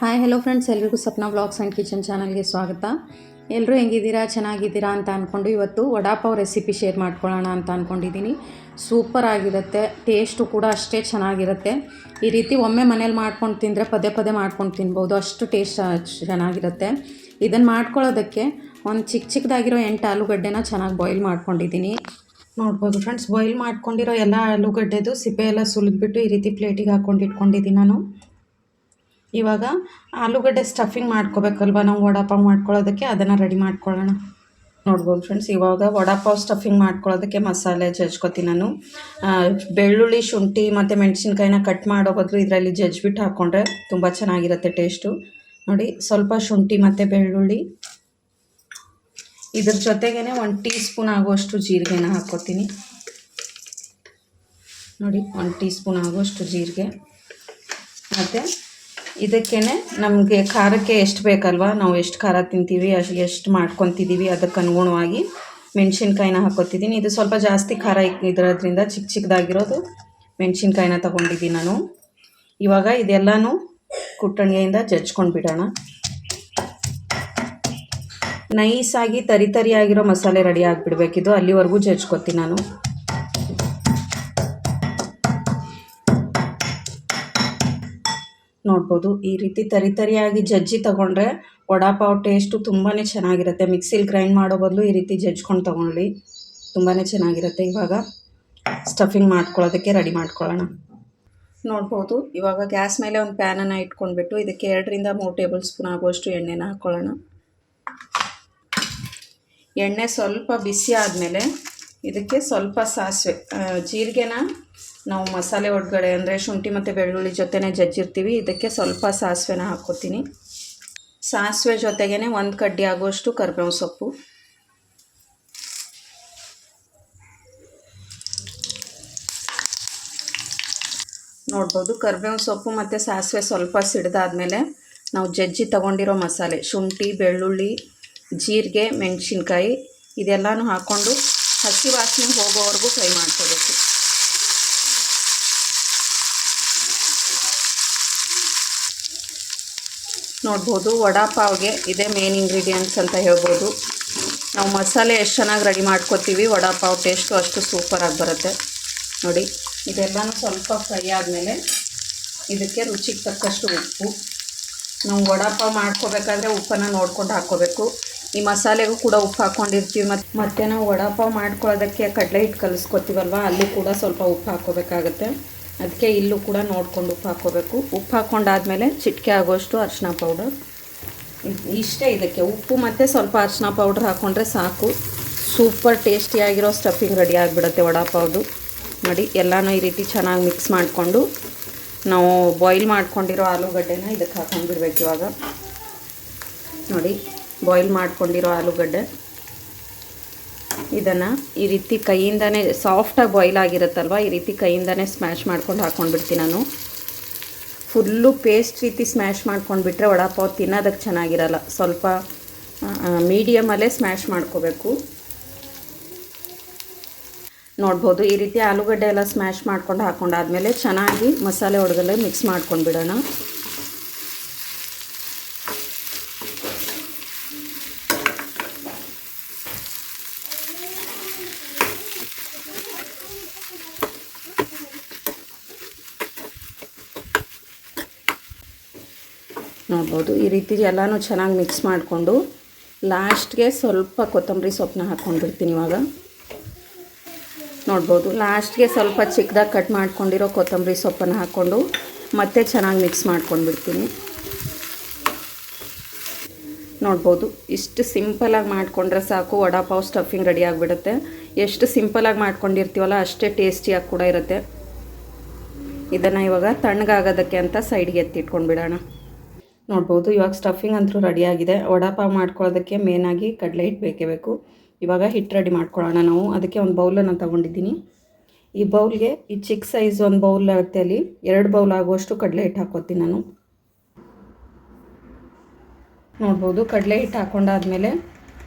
Hi hello friends ಎಲ್ರಿಗೂ Sapna blogs and kitchen ಚಾನಲ್ಗೆ ಸ್ವಾಗತ. ಎಲ್ಲರೂ ಹೆಂಗಿದ್ದೀರಾ? ಚೆನ್ನಾಗಿದ್ದೀರಾ ಅಂತ ಅಂದ್ಕೊಂಡು ಇವತ್ತು ವಡಾಪಾವ್ ರೆಸಿಪಿ ಶೇರ್ ಮಾಡ್ಕೊಳ್ಳೋಣ ಅಂತ ಅಂದ್ಕೊಂಡಿದ್ದೀನಿ ಸೂಪರ್ ಆಗಿರುತ್ತೆ. ಟೇಸ್ಟು ಕೂಡ ಅಷ್ಟೇ ಚೆನ್ನಾಗಿರುತ್ತೆ. ಈ ರೀತಿ ಒಮ್ಮೆ ಮನೇಲಿ ಮಾಡ್ಕೊಂಡು ತಿಂದರೆ ಪದೇ ಪದೇ ಮಾಡ್ಕೊಂಡು ತಿನ್ಬೋದು. ಅಷ್ಟು ಟೇಸ್ಟ್ ಚೆನ್ನಾಗಿರುತ್ತೆ. ಇದನ್ನು ಮಾಡ್ಕೊಳ್ಳೋದಕ್ಕೆ ಒಂದು ಚಿಕ್ಕ ಚಿಕ್ಕದಾಗಿರೋ ಎಂಟು ಆಲೂಗಡ್ಡೆನ ಚೆನ್ನಾಗಿ ಬಾಯ್ಲ್ ಮಾಡ್ಕೊಂಡಿದ್ದೀನಿ. ನೋಡ್ಬೋದು ಫ್ರೆಂಡ್ಸ್ ಬಾಯ್ಲ್ ಮಾಡ್ಕೊಂಡಿರೋ ಎಲ್ಲ ಆಲೂಗಡ್ಡೆದು ಸಿಪ್ಪೆ ಎಲ್ಲ ಸುಲಿದ್ಬಿಟ್ಟು ಈ ರೀತಿ ಪ್ಲೇಟಿಗೆ ಹಾಕ್ಕೊಂಡು ಇಟ್ಕೊಂಡಿದ್ದೀನಿ ನಾನು. ಇವಾಗ ಆಲೂಗಡ್ಡೆ ಸ್ಟಫಿಂಗ್ ಮಾಡ್ಕೋಬೇಕಲ್ವ ನಾವು ವಡಾಪಾವ್ ಮಾಡ್ಕೊಳ್ಳೋದಕ್ಕೆ? ಅದನ್ನು ರೆಡಿ ಮಾಡ್ಕೊಳ್ಳೋಣ. ನೋಡ್ಬೋದು ಫ್ರೆಂಡ್ಸ್ ಇವಾಗ ವಡಾಪಾವ್ ಸ್ಟಫಿಂಗ್ ಮಾಡ್ಕೊಳ್ಳೋದಕ್ಕೆ ಮಸಾಲೆ ಜಜ್ಕೋತೀನಿ ನಾನು. ಬೆಳ್ಳುಳ್ಳಿ, ಶುಂಠಿ ಮತ್ತು ಮೆಣಸಿನ್ಕಾಯಿನ ಕಟ್ ಮಾಡೋ ಬದಲು ಇದರಲ್ಲಿ ಜಜ್ಬಿಟ್ಟು ಹಾಕ್ಕೊಂಡ್ರೆ ತುಂಬ ಚೆನ್ನಾಗಿರುತ್ತೆ ಟೇಸ್ಟು ನೋಡಿ, ಸ್ವಲ್ಪ ಶುಂಠಿ ಮತ್ತು ಬೆಳ್ಳುಳ್ಳಿ. ಇದ್ರ ಜೊತೆಗೇ ಒಂದು ಟೀ ಸ್ಪೂನ್ ಆಗುವಷ್ಟು ಜೀರಿಗೆನ ಹಾಕ್ಕೋತೀನಿ. ನೋಡಿ, ಒಂದು ಟೀ ಸ್ಪೂನ್ ಆಗುವಷ್ಟು ಜೀರಿಗೆ. ಮತ್ತು ಇದಕ್ಕೇ ನಮಗೆ ಖಾರಕ್ಕೆ ಎಷ್ಟು ಬೇಕಲ್ವ? ನಾವು ಎಷ್ಟು ಖಾರ ತಿಂತೀವಿ, ಅಷ್ಟು ಎಷ್ಟು ಮಾಡ್ಕೊತಿದ್ದೀವಿ ಅದಕ್ಕೆ ಅನುಗುಣವಾಗಿ ಮೆಣಸಿನ್ಕಾಯಿನ ಹಾಕೋತಿದ್ದೀನಿ. ಇದು ಸ್ವಲ್ಪ ಜಾಸ್ತಿ ಖಾರ ಇರೋದ್ರಿಂದ ಚಿಕ್ಕ ಚಿಕ್ಕದಾಗಿರೋದು ಮೆಣಸಿನ್ಕಾಯಿನ ತೊಗೊಂಡಿದ್ದೀನಿ ನಾನು. ಇವಾಗ ಇದೆಲ್ಲನೂ ಕುಟ್ಟಣಿಗೆಯಿಂದ ಜಜ್ಕೊಂಡು ಬಿಡೋಣ. ನೈಸಾಗಿ ತರಿ ತರಿಯಾಗಿರೋ ಮಸಾಲೆ ರೆಡಿ ಆಗಿಬಿಡ್ಬೇಕಿದು. ಅಲ್ಲಿವರೆಗೂ ಜಜ್ಕೊತೀನಿ ನಾನು. ನೋಡ್ಬೋದು. ಈ ರೀತಿ ತರಿ ತರಿಯಾಗಿ ಜಜ್ಜಿ ತಗೊಂಡ್ರೆ ವಡಾಪಾವ್ ಟೇಸ್ಟು ತುಂಬಾ ಚೆನ್ನಾಗಿರುತ್ತೆ. ಮಿಕ್ಸಿಲಿ ಗ್ರೈಂಡ್ ಮಾಡೋ ಬದಲು ಈ ರೀತಿ ಜಜ್ಕೊಂಡು ತೊಗೊಳ್ಳಿ. ತುಂಬಾ ಚೆನ್ನಾಗಿರುತ್ತೆ ಇವಾಗ. ಸ್ಟಫಿಂಗ್ ಮಾಡ್ಕೊಳ್ಳೋದಕ್ಕೆ ರೆಡಿ ಮಾಡ್ಕೊಳ್ಳೋಣ. ನೋಡ್ಬೋದು. ಇವಾಗ ಗ್ಯಾಸ್ ಮೇಲೆ ಒಂದು ಪ್ಯಾನನ್ನು ಇಟ್ಕೊಂಡ್ಬಿಟ್ಟು ಇದಕ್ಕೆ ಎರಡರಿಂದ ಮೂರು ಟೇಬಲ್ ಸ್ಪೂನ್ ಆಗುವಷ್ಟು ಎಣ್ಣೆನ ಹಾಕ್ಕೊಳ್ಳೋಣ ಎಣ್ಣೆ ಸ್ವಲ್ಪ ಬಿಸಿ ಆದಮೇಲೆ ಇದಕ್ಕೆ ಸ್ವಲ್ಪ ಸಾಸಿವೆ ಜೀರಿಗೆನ ನಾವು ಮಸಾಲೆ ಒಳಗಡೆ ಅಂದರೆ ಶುಂಠಿ ಮತ್ತು ಬೆಳ್ಳುಳ್ಳಿ ಜೊತೆನೇ ಜಜ್ಜಿರ್ತೀವಿ. ಇದಕ್ಕೆ ಸ್ವಲ್ಪ ಸಾಸಿವೆನ ಹಾಕ್ಕೋತೀನಿ ಸಾಸಿವೆ ಜೊತೆಗೇ ಒಂದು ಕಡ್ಡಿ ಆಗುವಷ್ಟು ಕರ್ಬೇವು ಸೊಪ್ಪು. ನೋಡ್ಬೋದು, ಕರ್ಬೇವು ಸೊಪ್ಪು ಮತ್ತು ಸಾಸಿವೆ ಸ್ವಲ್ಪ ಸಿಡ್ದಾದ್ಮೇಲೆ ನಾವು ಜಜ್ಜಿ ತಗೊಂಡಿರೋ ಮಸಾಲೆ, ಶುಂಠಿ, ಬೆಳ್ಳುಳ್ಳಿ, ಜೀರಿಗೆ, ಮೆಣಸಿನ್ಕಾಯಿ, ಇದೆಲ್ಲನೂ ಹಾಕ್ಕೊಂಡು ಹಸಿ ವಾಸನೆ ಹೋಗೋವರೆಗೂ ಫ್ರೈ ಮಾಡ್ಕೋಬೇಕು. ನೋಡ್ಬೋದು, ವಡಾಪಾವ್ಗೆ ಇದೇ ಮೇನ್ ಇಂಗ್ರೀಡಿಯೆಂಟ್ಸ್ ಅಂತ ಹೇಳ್ಬೋದು. ನಾವು ಮಸಾಲೆ ಎಷ್ಟು ಚೆನ್ನಾಗಿ ರೆಡಿ ಮಾಡ್ಕೋತೀವಿ, ವಡಾಪಾವ್ ಟೇಸ್ಟು ಅಷ್ಟು ಸೂಪರಾಗಿ ಬರುತ್ತೆ. ನೋಡಿ, ಇದೆಲ್ಲನೂ ಸ್ವಲ್ಪ ಫ್ರೈ ಆದಮೇಲೆ ಇದಕ್ಕೆ ರುಚಿಗೆ ತಕ್ಕಷ್ಟು ಉಪ್ಪು. ನಾವು ವಡಾಪಾವ್ ಮಾಡ್ಕೋಬೇಕಾದ್ರೆ ಉಪ್ಪನ್ನು ನೋಡ್ಕೊಂಡು ಹಾಕ್ಕೋಬೇಕು. ಈ ಮಸಾಲೆಗೂ ಕೂಡ ಉಪ್ಪು ಹಾಕ್ಕೊಂಡಿರ್ತೀವಿ ಮತ್ತು ಮತ್ತೆ ನಾವು ವಡಾಪಾವ್ ಮಾಡ್ಕೊಳ್ಳೋದಕ್ಕೆ ಕಡಲೆ ಹಿಟ್ಟು ಕಲಿಸ್ಕೊತೀವಲ್ವ, ಅಲ್ಲಿ ಕೂಡ ಸ್ವಲ್ಪ ಉಪ್ಪು ಹಾಕ್ಕೋಬೇಕಾಗತ್ತೆ. ಅದಕ್ಕೆ ಇಲ್ಲೂ ಕೂಡ ನೋಡಿಕೊಂಡು ಉಪ್ಪು ಹಾಕೋಬೇಕು ಉಪ್ಪು ಹಾಕ್ಕೊಂಡಾದಮೇಲೆ ಚಿಟಿಕೆ ಆಗೋಷ್ಟು ಅರಿಶಿನ ಪೌಡರ್. ಇಷ್ಟೇ ಇದಕ್ಕೆ. ಉಪ್ಪು ಮತ್ತು ಸ್ವಲ್ಪ ಅರಿಶಿನ ಪೌಡ್ರ್ ಹಾಕ್ಕೊಂಡ್ರೆ ಸಾಕು. ಸೂಪರ್ ಟೇಸ್ಟಿಯಾಗಿರೋ ಸ್ಟಫಿಂಗ್ ರೆಡಿ ಆಗಿಬಿಡುತ್ತೆ ವಡಾಪಾವ್ದು. ನೋಡಿ, ಎಲ್ಲನೂ ಈ ರೀತಿ ಚೆನ್ನಾಗಿ ಮಿಕ್ಸ್ ಮಾಡಿಕೊಂಡು ನಾವು ಬಾಯ್ಲ್ ಮಾಡ್ಕೊಂಡಿರೋ ಆಲೂಗಡ್ಡೆನ ಇದಕ್ಕೆ ಹಾಕೊಂಡ್ಬಿಡ್ಬೇಕು ಇವಾಗ. ನೋಡಿ ಬಾಯ್ಲ್ ಮಾಡ್ಕೊಂಡಿರೋ ಆಲೂಗಡ್ಡೆ. ಇದನ್ನು ಈ ರೀತಿ ಕೈಯಿಂದನೇ ಸಾಫ್ಟಾಗಿ ಬಾಯ್ಲ್ ಆಗಿರುತ್ತಲ್ವ, ಈ ರೀತಿ ಕೈಯಿಂದನೇ ಸ್ಮ್ಯಾಶ್ ಮಾಡ್ಕೊಂಡು ಹಾಕ್ಕೊಂಡ್ಬಿಡ್ತೀನಿ ನಾನು. ಫುಲ್ಲು ಪೇಸ್ಟ್ ರೀತಿ ಸ್ಮ್ಯಾಶ್ ಮಾಡ್ಕೊಂಡ್ಬಿಟ್ರೆ ವಡಾಪಾವ್ ತಿನ್ನೋದಕ್ಕೆ ಚೆನ್ನಾಗಿರಲ್ಲ. ಸ್ವಲ್ಪ ಮೀಡಿಯಮಲ್ಲೇ ಸ್ಮ್ಯಾಶ್ ಮಾಡ್ಕೋಬೇಕು. ನೋಡ್ಬೋದು, ಈ ರೀತಿ ಆಲೂಗಡ್ಡೆ ಎಲ್ಲ ಸ್ಮ್ಯಾಶ್ ಮಾಡ್ಕೊಂಡು ಹಾಕ್ಕೊಂಡಾದ್ಮೇಲೆ ಚೆನ್ನಾಗಿ ಮಸಾಲೆ ಹೊಡೆದಲ್ಲೇ ಮಿಕ್ಸ್ ಮಾಡ್ಕೊಂಡು ಬಿಡೋಣ ನೋಡ್ಬೋದು. ಈ ರೀತಿ ಎಲ್ಲನೂ ಚೆನ್ನಾಗಿ ಮಿಕ್ಸ್ ಮಾಡಿಕೊಂಡು ಲಾಸ್ಟ್ಗೆ ಸ್ವಲ್ಪ ಕೊತ್ತಂಬರಿ ಸೊಪ್ಪನ್ನ ಹಾಕ್ಕೊಂಡಿರ್ತೀನಿ ಇವಾಗ. ನೋಡ್ಬೋದು. ಲಾಸ್ಟ್ಗೆ ಸ್ವಲ್ಪ ಚಿಕ್ಕದಾಗಿ ಕಟ್ ಮಾಡ್ಕೊಂಡಿರೋ ಕೊತ್ತಂಬರಿ ಸೊಪ್ಪನ್ನು ಹಾಕ್ಕೊಂಡು ಮತ್ತೆ ಚೆನ್ನಾಗಿ ಮಿಕ್ಸ್ ಮಾಡ್ಕೊಂಡ್ಬಿಡ್ತೀನಿ. ನೋಡ್ಬೋದು. ಇಷ್ಟು ಸಿಂಪಲಾಗಿ ಮಾಡಿಕೊಂಡ್ರೆ ಸಾಕು. ವಡಾ ಪಾವ್ ಸ್ಟಫಿಂಗ್ ರೆಡಿ ಆಗಿಬಿಡುತ್ತೆ. ಎಷ್ಟು ಸಿಂಪಲಾಗಿ ಮಾಡ್ಕೊಂಡಿರ್ತೀವಲ್ಲ ಅಷ್ಟೇ ಟೇಸ್ಟಿಯಾಗಿ ಕೂಡ ಇರುತ್ತೆ. ಇದನ್ನು ಇವಾಗ ತಣ್ಣಗಾಗೋದಕ್ಕೆ ಅಂತ ಸೈಡ್ಗೆ ಎತ್ತಿಟ್ಕೊಂಡು ಬಿಡೋಣ ನೋಡ್ಬೋದು, ಇವಾಗ ಸ್ಟಫಿಂಗ್ ಅಂತೂ ರೆಡಿಯಾಗಿದೆ ವಡಾಪಾವ್ ಮಾಡ್ಕೊಳ್ಳೋದಕ್ಕೆ ಮೇನಾಗಿ ಕಡಲೆ ಹಿಟ್ಟು ಬೇಕೇ ಬೇಕು. ಇವಾಗ ಹಿಟ್ಟು ರೆಡಿ ಮಾಡ್ಕೊಳ್ಳೋಣ ನಾವು. ಅದಕ್ಕೆ ಒಂದು ಬೌಲನ್ನು ತೊಗೊಂಡಿದ್ದೀನಿ. ಈ ಬೌಲ್ಗೆ ಈ ಚಿಕ್ಕ ಸೈಜ್ ಒಂದು ಬೌಲ್ ಆಗುತ್ತೆ ಅಲ್ಲಿ. ಎರಡು ಬೌಲ್ ಆಗುವಷ್ಟು ಕಡಲೆ ಹಿಟ್ಟು ಹಾಕೋತೀನಿ ನಾನು. ನೋಡ್ಬೋದು, ಕಡಲೆ ಹಿಟ್ಟು ಹಾಕೊಂಡಾದಮೇಲೆ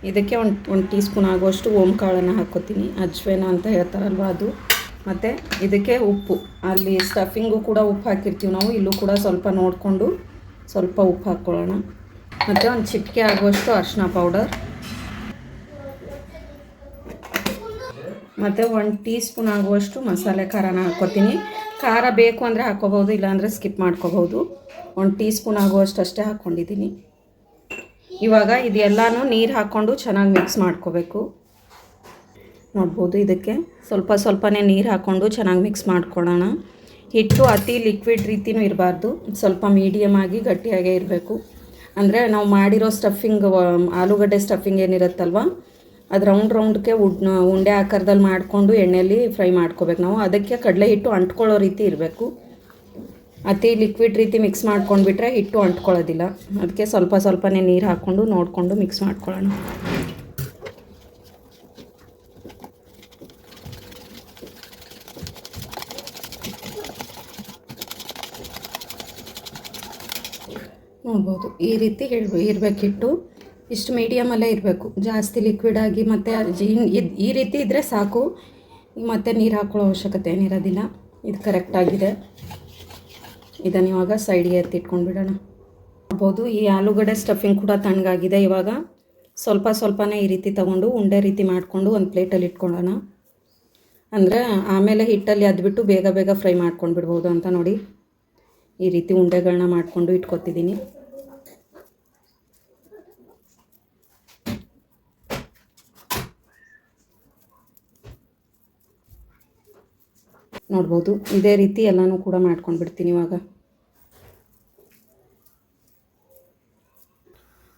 ಇದಕ್ಕೆ ಒಂದು ಒಂದು ಟೀ ಸ್ಪೂನ್ ಆಗುವಷ್ಟು ಓಂಕಾಳನ್ನು ಹಾಕೋತೀನಿ ಅಜ್ವೇನ ಅಂತ ಹೇಳ್ತಾರಲ್ವ ಅದು. ಮತ್ತು ಇದಕ್ಕೆ ಉಪ್ಪು. ಅಲ್ಲಿ ಸ್ಟಫಿಂಗು ಕೂಡ ಉಪ್ಪು ಹಾಕಿರ್ತೀವಿ ನಾವು. ಇಲ್ಲೂ ಕೂಡ ಸ್ವಲ್ಪ ನೋಡಿಕೊಂಡು ಸ್ವಲ್ಪ ಉಪ್ಪು ಹಾಕ್ಕೊಳ್ಳೋಣ. ಮತ್ತು ಒಂದು ಚಿಟಿಕೆ ಆಗುವಷ್ಟು ಅರಿಶಿನ ಪೌಡರ್ ಮತ್ತು ಒಂದು ಟೀ ಸ್ಪೂನ್ ಆಗುವಷ್ಟು ಮಸಾಲೆ ಖಾರನ ಹಾಕ್ಕೋತೀನಿ. ಖಾರ ಬೇಕು ಅಂದರೆ ಹಾಕ್ಕೋಬೋದು ಇಲ್ಲಾಂದರೆ ಸ್ಕಿಪ್ ಮಾಡ್ಕೋಬೋದು ಒಂದು ಟೀ ಸ್ಪೂನ್ ಆಗುವಷ್ಟು ಅಷ್ಟೇ ಹಾಕ್ಕೊಂಡಿದ್ದೀನಿ. ಇವಾಗ ಇದೆಲ್ಲನೂ ನೀರು ಹಾಕ್ಕೊಂಡು ಚೆನ್ನಾಗಿ ಮಿಕ್ಸ್ ಮಾಡ್ಕೋಬೇಕು. ನೋಡ್ಬೋದು ಇದಕ್ಕೆ. ಸ್ವಲ್ಪ ಸ್ವಲ್ಪನೇ ನೀರು ಹಾಕ್ಕೊಂಡು ಚೆನ್ನಾಗಿ ಮಿಕ್ಸ್ ಮಾಡ್ಕೊಳ್ಳೋಣ. ಹಿಟ್ಟು ಅತಿ ಲಿಕ್ವಿಡ್ ರೀತಿನೂ ಇರಬಾರ್ದು. ಸ್ವಲ್ಪ ಮೀಡಿಯಮ್ ಆಗಿ ಗಟ್ಟಿಯಾಗೇ ಇರಬೇಕು. ಅಂದರೆ ನಾವು ಮಾಡಿರೋ ಸ್ಟಫಿಂಗ್ ಆಲೂಗಡ್ಡೆ ಸ್ಟಫಿಂಗ್ ಏನಿರುತ್ತಲ್ವ? ಅದು ರೌಂಡ್ ರೌಂಡ್ಗೆ ಉಡ್ ಉಂಡೆ ಆಕಾರದಲ್ಲಿ ಮಾಡಿಕೊಂಡು ಎಣ್ಣೆಯಲ್ಲಿ ಫ್ರೈ ಮಾಡ್ಕೋಬೇಕು ನಾವು. ಅದಕ್ಕೆ ಕಡಲೆ ಹಿಟ್ಟು ಅಂಟ್ಕೊಳ್ಳೋ ರೀತಿ ಇರಬೇಕು. ಅತಿ ಲಿಕ್ವಿಡ್ ರೀತಿ ಮಿಕ್ಸ್ ಮಾಡ್ಕೊಂಡ್ಬಿಟ್ರೆ ಹಿಟ್ಟು ಅಂಟ್ಕೊಳ್ಳೋದಿಲ್ಲ. ಅದಕ್ಕೆ ಸ್ವಲ್ಪ ಸ್ವಲ್ಪನೇ ನೀರು ಹಾಕ್ಕೊಂಡು ನೋಡಿಕೊಂಡು ಮಿಕ್ಸ್ ಮಾಡ್ಕೊಳ್ಳೋಣ. ನೋಡ್ಬೋದು. ಈ ರೀತಿ ಹೇಳ್ಬೋ ಇರಬೇಕಿಟ್ಟು ಇಷ್ಟು ಮೀಡಿಯಮಲ್ಲೇ ಇರಬೇಕು. ಜಾಸ್ತಿ ಲಿಕ್ವಿಡ್ ಆಗಿ ಮತ್ತು ಈ ರೀತಿ ಇದ್ದರೆ ಸಾಕು. ಮತ್ತೆ ನೀರು ಹಾಕ್ಕೊಳ್ಳೋ ಅವಶ್ಯಕತೆ ಏನಿರೋದಿಲ್ಲ. ಇದು ಕರೆಕ್ಟಾಗಿದೆ ಇದನ್ನು ಇವಾಗ ಸೈಡ್ಗೆ ಎತ್ತಿಟ್ಕೊಂಡು ಬಿಡೋಣ. ನೋಡ್ಬೋದು, ಈ ಆಲೂಗಡ್ಡೆ ಸ್ಟಫಿಂಗ್ ಕೂಡ ತಣ್ಣಗಾಗಿದೆ ಇವಾಗ. ಸ್ವಲ್ಪ ಸ್ವಲ್ಪನೇ ಈ ರೀತಿ ತೊಗೊಂಡು ಉಂಡೆ ರೀತಿ ಮಾಡಿಕೊಂಡು ಒಂದು ಪ್ಲೇಟಲ್ಲಿ ಇಟ್ಕೊಳ್ಳೋಣ. ಅಂದರೆ ಆಮೇಲೆ ಹಿಟ್ಟಲ್ಲಿ ಅದ್ಬಿಟ್ಟು ಬೇಗ ಬೇಗ ಫ್ರೈ ಮಾಡ್ಕೊಂಡು ಬಿಡ್ಬೋದು ಅಂತ ನೋಡಿ. ಈ ರೀತಿ ಉಂಡೆಗಳನ್ನ ಮಾಡಿಕೊಂಡು ಇಟ್ಕೊತಿದ್ದೀನಿ. ನೋಡ್ಬೋದು, ಇದೇ ರೀತಿ ಎಲ್ಲನೂ ಕೂಡ ಮಾಡ್ಕೊಂಡು ಬಿಡ್ತೀನಿ ಇವಾಗ.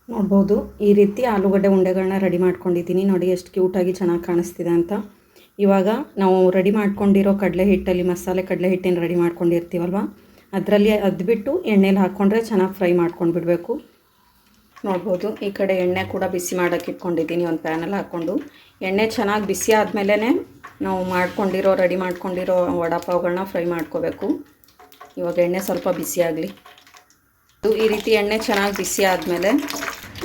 ನೋಡ್ಬೋದು, ಈ ರೀತಿ ಆಲೂಗಡ್ಡೆ ಉಂಡೆಗಳನ್ನ ರೆಡಿ ಮಾಡ್ಕೊಂಡಿದ್ದೀನಿ. ನೋಡಿ ಎಷ್ಟು ಕ್ಯೂಟಾಗಿ ಚೆನ್ನಾಗಿ ಕಾಣಿಸ್ತಿದೆ ಅಂತ. ಇವಾಗ ನಾವು ರೆಡಿ ಮಾಡ್ಕೊಂಡಿರೋ ಕಡಲೆ ಹಿಟ್ಟಲ್ಲಿ ಮಸಾಲೆ ಕಡಲೆ ಹಿಟ್ಟಿನ ರೆಡಿ ಮಾಡ್ಕೊಂಡಿರ್ತೀವಲ್ವ? ಅದರಲ್ಲಿ ಅದ್ಬಿಟ್ಟು ಎಣ್ಣೆಲಿ ಹಾಕ್ಕೊಂಡ್ರೆ ಚೆನ್ನಾಗಿ ಫ್ರೈ ಮಾಡ್ಕೊಂಡು ಬಿಡಬೇಕು ನೋಡ್ಬೋದು, ಈ ಕಡೆ ಎಣ್ಣೆ ಕೂಡ ಬಿಸಿ ಮಾಡೋಕ್ಕೆ ಇಟ್ಕೊಂಡಿದ್ದೀನಿ ಒಂದು ಪ್ಯಾನಲ್ಲಿ ಹಾಕ್ಕೊಂಡು. ಎಣ್ಣೆ ಚೆನ್ನಾಗಿ ಬಿಸಿ ಆದಮೇಲೆ ನಾವು ಮಾಡ್ಕೊಂಡಿರೋ, ರೆಡಿ ಮಾಡ್ಕೊಂಡಿರೋ ವಡಾಪಾವ್ಗಳನ್ನ ಫ್ರೈ ಮಾಡ್ಕೋಬೇಕು. ಇವಾಗ ಎಣ್ಣೆ ಸ್ವಲ್ಪ ಬಿಸಿ ಆಗಲಿ. ಈ ರೀತಿ ಎಣ್ಣೆ ಚೆನ್ನಾಗಿ ಬಿಸಿ ಆದಮೇಲೆ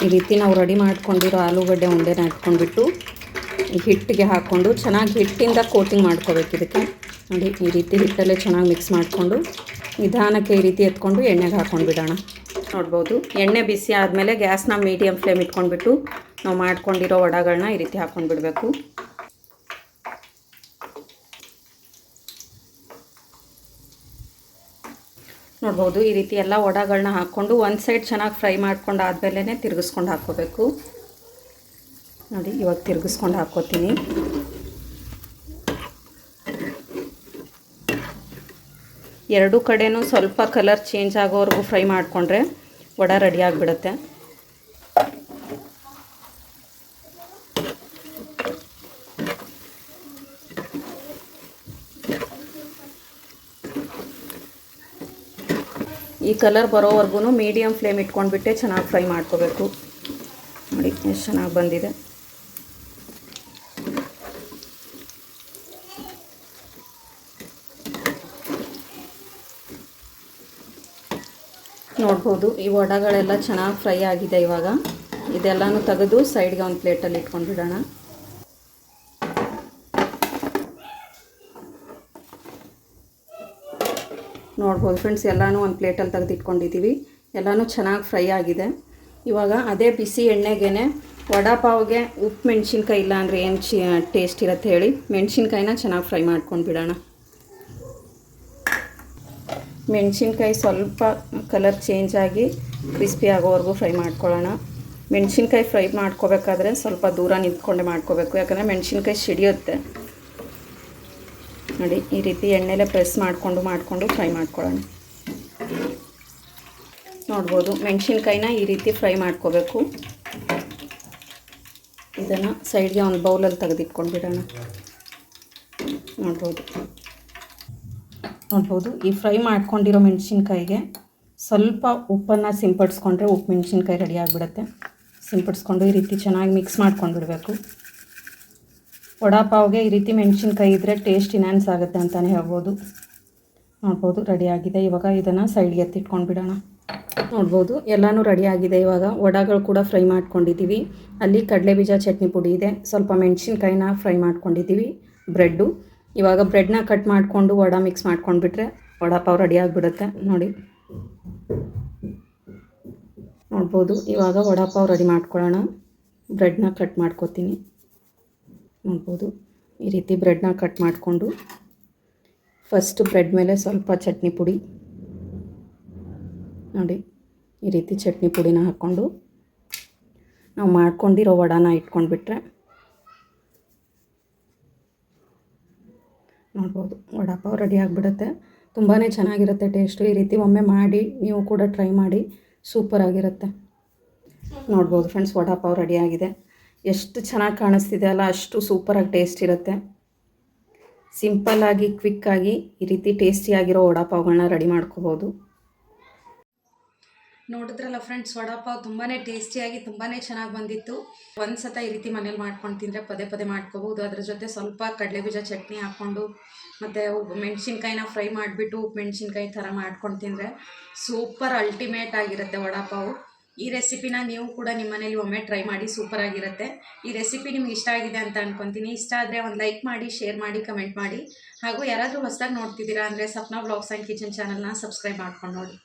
ಈ ರೀತಿ ನಾವು ರೆಡಿ ಮಾಡ್ಕೊಂಡಿರೋ ಆಲೂಗಡ್ಡೆ ಉಂಡೆನ ಇಟ್ಕೊಂಡ್ಬಿಟ್ಟು ಹಿಟ್ಟಿಗೆ ಹಾಕ್ಕೊಂಡು ಚೆನ್ನಾಗಿ ಹಿಟ್ಟಿಂದ ಕೋಟಿಂಗ್ ಮಾಡ್ಕೋಬೇಕು ಇದಕ್ಕೆ. ನೋಡಿ, ಈ ರೀತಿ ಹಿಟ್ಟಲ್ಲೇ ಚೆನ್ನಾಗಿ ಮಿಕ್ಸ್ ಮಾಡಿಕೊಂಡು ನಿಧಾನಕ್ಕೆ ಈ ರೀತಿ ಎತ್ಕೊಂಡು ಎಣ್ಣೆಗೆ ಹಾಕೊಂಡು ಬಿಡೋಣ ನೋಡ್ಬೋದು, ಎಣ್ಣೆ ಬಿಸಿ ಆದಮೇಲೆ ಗ್ಯಾಸ್ನ ಮೀಡಿಯಮ್ ಫ್ಲೇಮ್ ಇಟ್ಕೊಂಡ್ಬಿಟ್ಟು ನಾವು ಮಾಡ್ಕೊಂಡಿರೋ ವಡಗಳನ್ನ ಈ ರೀತಿ ಹಾಕ್ಕೊಂಡು ಬಿಡಬೇಕು ನೋಡ್ಬೋದು, ಈ ರೀತಿ ಎಲ್ಲ ವಡಗಳನ್ನ ಹಾಕ್ಕೊಂಡು ಒಂದು ಸೈಡ್ ಚೆನ್ನಾಗಿ ಫ್ರೈ ಮಾಡ್ಕೊಂಡು ಆದಮೇಲೆ ತಿರುಗಿಸ್ಕೊಂಡು ಹಾಕ್ಕೋಬೇಕು. ನೋಡಿ, ಇವಾಗ ತಿರುಗಿಸ್ಕೊಂಡು ಹಾಕ್ಕೋತೀನಿ. ಎರಡೂ ಕಡೆನೂ ಸ್ವಲ್ಪ ಕಲರ್ ಚೇಂಜ್ ಆಗೋವರೆಗೂ ಫ್ರೈ ಮಾಡಿಕೊಂಡ್ರೆ ವಡ ರೆಡಿ ಆಗಿಬಿಡುತ್ತೆ. ಈ ಕಲರ್ ಬರೋವರೆಗೂ ಮೀಡಿಯಮ್ ಫ್ಲೇಮ್ ಇಟ್ಕೊಂಡ್ಬಿಟ್ಟೆ ಚೆನ್ನಾಗಿ ಫ್ರೈ ಮಾಡ್ಕೋಬೇಕು. ನೋಡಿ, ಎಷ್ಟು ಚೆನ್ನಾಗಿ ಬಂದಿದೆ. ನೋಡ್ಬೋದು. ಈ ವಡಗಳೆಲ್ಲ ಚೆನ್ನಾಗಿ ಫ್ರೈ ಆಗಿದೆ ಇವಾಗ. ಇದೆಲ್ಲನೂ ತೆಗೆದು ಸೈಡ್ಗೆ ಒಂದು ಪ್ಲೇಟಲ್ಲಿ ಇಟ್ಕೊಂಡು ಬಿಡೋಣ ನೋಡ್ಬೋದು ಫ್ರೆಂಡ್ಸ್, ಎಲ್ಲನೂ ಒಂದು ಪ್ಲೇಟಲ್ಲಿ ತೆಗೆದು ಇಟ್ಕೊಂಡಿದ್ದೀವಿ ಎಲ್ಲನೂ ಚೆನ್ನಾಗಿ ಫ್ರೈ ಆಗಿದೆ. ಇವಾಗ ಅದೇ ಬಿಸಿ ಎಣ್ಣೆಗೆ ವಡಾಪಾವ್ಗೆ ಉಪ್ಪು ಮೆಣಸಿನ್ಕಾಯಿ ಇಲ್ಲ ಏನು ಚಿ ಟೇಸ್ಟ್ ಇರುತ್ತೆ ಹೇಳಿ. ಮೆಣಸಿನ್ಕಾಯಿನ ಚೆನ್ನಾಗಿ ಫ್ರೈ ಮಾಡ್ಕೊಂಡು ಬಿಡೋಣ ಮೆಣಸಿನ್ಕಾಯಿ ಸ್ವಲ್ಪ ಕಲರ್ ಚೇಂಜ್ ಆಗಿ ಕ್ರಿಸ್ಪಿ ಆಗೋವರೆಗೂ ಫ್ರೈ ಮಾಡ್ಕೊಳ್ಳೋಣ. ಮೆಣಸಿನ್ಕಾಯಿ ಫ್ರೈ ಮಾಡ್ಕೋಬೇಕಾದ್ರೆ ಸ್ವಲ್ಪ ದೂರ ನಿಂತ್ಕೊಂಡೆ ಮಾಡ್ಕೋಬೇಕು. ಯಾಕಂದರೆ ಮೆಣಸಿನ್ಕಾಯಿ ಸಿಡಿಯುತ್ತೆ. ನೋಡಿ, ಈ ರೀತಿ ಎಣ್ಣೆಲೆ ಪ್ರೆಸ್ ಮಾಡಿಕೊಂಡು ಮಾಡಿಕೊಂಡು ಫ್ರೈ ಮಾಡ್ಕೊಳ್ಳೋಣ. ನೋಡ್ಬೋದು, ಮೆಣಸಿನ್ಕಾಯಿನ ಈ ರೀತಿ ಫ್ರೈ ಮಾಡ್ಕೋಬೇಕು. ಇದನ್ನು ಸೈಡ್ಗೆ ಒಂದು ಬೌಲಲ್ಲಿ ತೆಗೆದಿಟ್ಕೊಂಡು ಬಿಡೋಣ ನೋಡ್ಬೋದು. ನೋಡ್ಬೋದು. ಈ ಫ್ರೈ ಮಾಡ್ಕೊಂಡಿರೋ ಮೆಣಸಿನ್ಕಾಯಿಗೆ ಸ್ವಲ್ಪ ಉಪ್ಪನ್ನು ಸಿಂಪಡಿಸ್ಕೊಂಡ್ರೆ ಉಪ್ಪು ಮೆಣಸಿನ್ಕಾಯಿ ರೆಡಿ ಆಗಿಬಿಡುತ್ತೆ. ಸಿಂಪಡಿಸ್ಕೊಂಡು ಈ ರೀತಿ ಚೆನ್ನಾಗಿ ಮಿಕ್ಸ್ ಮಾಡ್ಕೊಂಡು ಬಿಡಬೇಕು ವಡಾಪಾವ್ಗೆ ಈ ರೀತಿ ಮೆಣಸಿನ್ಕಾಯಿ ಇದ್ದರೆ ಟೇಸ್ಟ್ ಇನ್ಯಾನ್ಸ್ ಆಗುತ್ತೆ ಅಂತಲೇ ಹೇಳ್ಬೋದು. ನೋಡ್ಬೋದು ರೆಡಿಯಾಗಿದೆ ಇವಾಗ ಇದನ್ನು ಸೈಡ್ಗೆ ಎತ್ತಿಟ್ಕೊಂಡು ಬಿಡೋಣ. ನೋಡ್ಬೋದು, ಎಲ್ಲನೂ ರೆಡಿಯಾಗಿದೆ ಇವಾಗ. ವಡಗಳು ಕೂಡ ಫ್ರೈ ಮಾಡ್ಕೊಂಡಿದ್ದೀವಿ ಅಲ್ಲಿ ಕಡಲೆ ಬೀಜ ಚಟ್ನಿ ಪುಡಿ ಇದೆ. ಸ್ವಲ್ಪ ಮೆಣಸಿನ್ಕಾಯಿನ ಫ್ರೈ ಮಾಡ್ಕೊಂಡಿದ್ದೀವಿ ಬ್ರೆಡ್ಡು. ಇವಾಗ ಬ್ರೆಡ್ನ ಕಟ್ ಮಾಡಿಕೊಂಡು ವಡ ಮಿಕ್ಸ್ ಮಾಡ್ಕೊಂಡ್ಬಿಟ್ರೆ ವಡಾಪಾವ್ ರೆಡಿ ಆಗಿಬಿಡುತ್ತೆ, ನೋಡಿ. ನೋಡ್ಬೋದು, ಇವಾಗ ವಡಾಪಾವ್ ರೆಡಿ ಮಾಡ್ಕೊಳ್ಳೋಣ. ಬ್ರೆಡ್ನ ಕಟ್ ಮಾಡ್ಕೊತೀನಿ. ನೋಡ್ಬೋದು, ಈ ರೀತಿ ಬ್ರೆಡ್ನ ಕಟ್ ಮಾಡಿಕೊಂಡು ಫಸ್ಟ್ ಬ್ರೆಡ್ ಮೇಲೆ ಸ್ವಲ್ಪ ಚಟ್ನಿ ಪುಡಿ, ನೋಡಿ, ಈ ರೀತಿ ಚಟ್ನಿ ಪುಡಿನ ಹಾಕ್ಕೊಂಡು ನಾವು ಮಾಡ್ಕೊಂಡಿರೋ ವಡಾನ ಇಟ್ಕೊಂಡ್ಬಿಟ್ರೆ ನೋಡ್ಬೋದು ವಡಾಪಾವ್ ರೆಡಿ ಆಗಿಬಿಡುತ್ತೆ. ತುಂಬಾ ಚೆನ್ನಾಗಿರುತ್ತೆ ಟೇಸ್ಟು. ಈ ರೀತಿ ಒಮ್ಮೆ ಮಾಡಿ, ನೀವು ಕೂಡ ಟ್ರೈ ಮಾಡಿ ಸೂಪರ್ ಆಗಿರುತ್ತೆ ನೋಡ್ಬೋದು ಫ್ರೆಂಡ್ಸ್, ವಡಾಪಾವ್ ಆಗಿದೆ. ಎಷ್ಟು ಚೆನ್ನಾಗಿ ಕಾಣಿಸ್ತಿದೆ ಅಲ್ಲ, ಅಷ್ಟು ಸೂಪರಾಗಿ ಟೇಸ್ಟ್ ಇರುತ್ತೆ. ಸಿಂಪಲ್ಲಾಗಿ, ಕ್ವಿಕ್ಕಾಗಿ ಈ ರೀತಿ ಟೇಸ್ಟಿಯಾಗಿರೋ ವಡಾಪಾವ್ಗಳನ್ನ ರೆಡಿ ಮಾಡ್ಕೋಬೋದು. ನೋಡಿದ್ರಲ್ಲ ಫ್ರೆಂಡ್ಸ್ ವಡಾಪಾವ್ ತುಂಬಾ ಟೇಸ್ಟಿಯಾಗಿ ತುಂಬಾ ಚೆನ್ನಾಗಿ ಬಂದಿತ್ತು. ಒಂದು ಸತ ಈ ರೀತಿ ಮನೇಲಿ ಮಾಡ್ಕೊಂಡು ತಿಂದರೆ ಪದೇ ಪದೇ ಮಾಡ್ಕೋಬೋದು ಅದ್ರ ಜೊತೆ ಸ್ವಲ್ಪ ಕಡಲೆಬೀಜ ಚಟ್ನಿ ಹಾಕ್ಕೊಂಡು ಮತ್ತು ಮೆಣಸಿನ್ಕಾಯಿನ ಫ್ರೈ ಮಾಡಿಬಿಟ್ಟು ಮೆಣಸಿನ್ಕಾಯಿ ಥರ ಮಾಡ್ಕೊಂಡು ತಿಂದರೆ ಸೂಪರ್ ಅಲ್ಟಿಮೇಟ್ ಆಗಿರುತ್ತೆ ವಡಾಪಾವು ಈ ರೆಸಿಪಿನ ನೀವು ಕೂಡ ನಿಮ್ಮ ಮನೇಲಿ ಒಮ್ಮೆ ಟ್ರೈ ಮಾಡಿ ಸೂಪರ್ ಆಗಿರುತ್ತೆ. ಈ ರೆಸಿಪಿ ನಿಮ್ಗೆ ಇಷ್ಟ ಆಗಿದೆ ಅಂತ ಅನ್ಕೊತೀನಿ. ಇಷ್ಟ ಆದರೆ ಒಂದು ಲೈಕ್ ಮಾಡಿ ಶೇರ್ ಮಾಡಿ ಕಮೆಂಟ್ ಮಾಡಿ. ಹಾಗೂ ಯಾರಾದರೂ ಹೊಸದಾಗಿ ನೋಡ್ತಿದ್ದೀರಾ ಅಂದರೆ ಸಪ್ನಾ ಬ್ಲಾಗ್ಸ್ ಆ್ಯಂಡ್ ಕಿಚನ್ ಚಾನಲ್ನ ಸಬ್ಸ್ಕ್ರೈಬ್ ಮಾಡ್ಕೊಂಡು ನೋಡಿ.